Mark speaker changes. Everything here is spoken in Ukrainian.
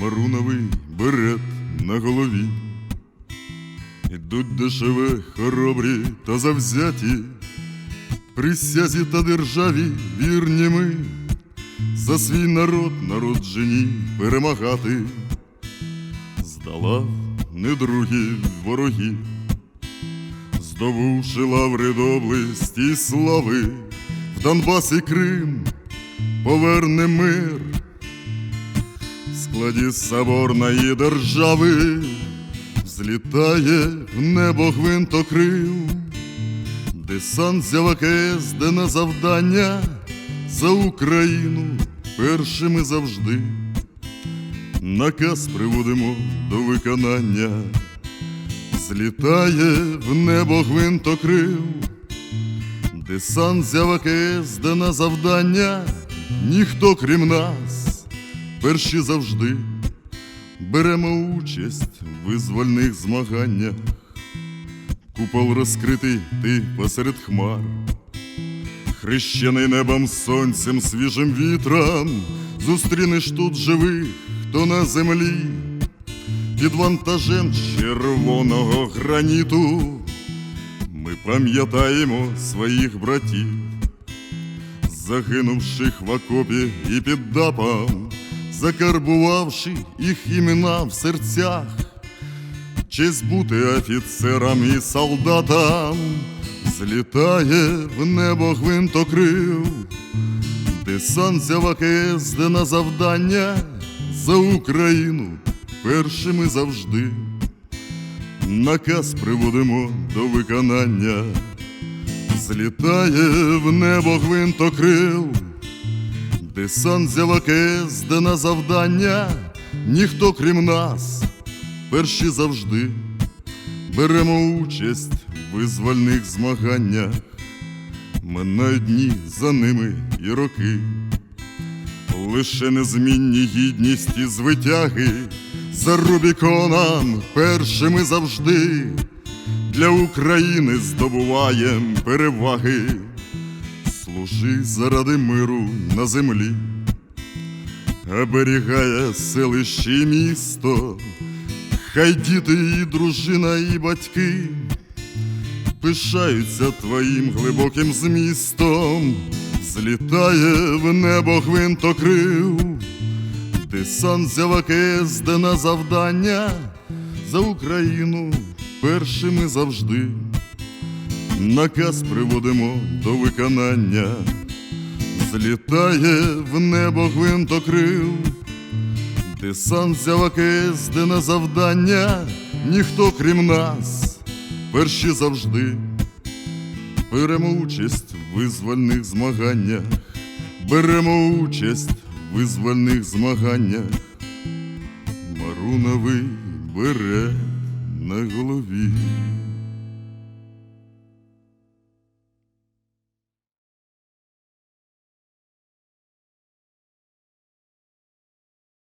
Speaker 1: Маруновий берет на голові. Ідуть дешеве, хоробрі та завзяті, присязі та державі вірні ми, за свій народ народжені перемагати, здолав недругів ворогів, здобувши лаври доблесті слави, в Донбас і Крим поверне мир в соборної держави злітає в небо гвинтокрил, десант взяв АКС, де на завдання за Україну першими завжди. Наказ приводимо до виконання, злітає в небо гвинтокрил, десант взяв АКС, де на завдання. Ніхто крім нас, перші завжди беремо участь в визвольних змаганнях. Купол розкритий ти посеред хмар, хрещений небом, сонцем, свіжим вітром, зустрінеш тут живих, хто на землі, під вантажем червоного граніту. Ми пам'ятаємо своїх братів, загинувших в окопі і під дапом, закарбувавши їх імена в серцях, честь бути офіцерам і солдатам, злітає в небо гвинтокрил, десант взяв АКС, де на завдання за Україну першими завжди. Наказ приводимо до виконання, злітає в небо гвинтокрил, АКС, де на завдання. Ніхто крім нас, перші завжди беремо участь в визвольних змаганнях, минають дні за ними і роки, лише незмінні гідність і звитяги. За Рубіконом першими завжди. Для України здобуваєм переваги. Служи заради миру на землі, оберігає селище місто, хай діти, і дружина, і батьки пишаються твоїм глибоким змістом, злітає в небо гвинтокрил, десант взяв АКС, де завдання за Україну першими завжди. Наказ приводимо до виконання, злітає в небо гвинтокрил, десант взяв АКС, на завдання. Ніхто крім нас, перші завжди. Беремо участь в визвольних змаганнях, беремо участь в визвольних змаганнях, Маруновий бере.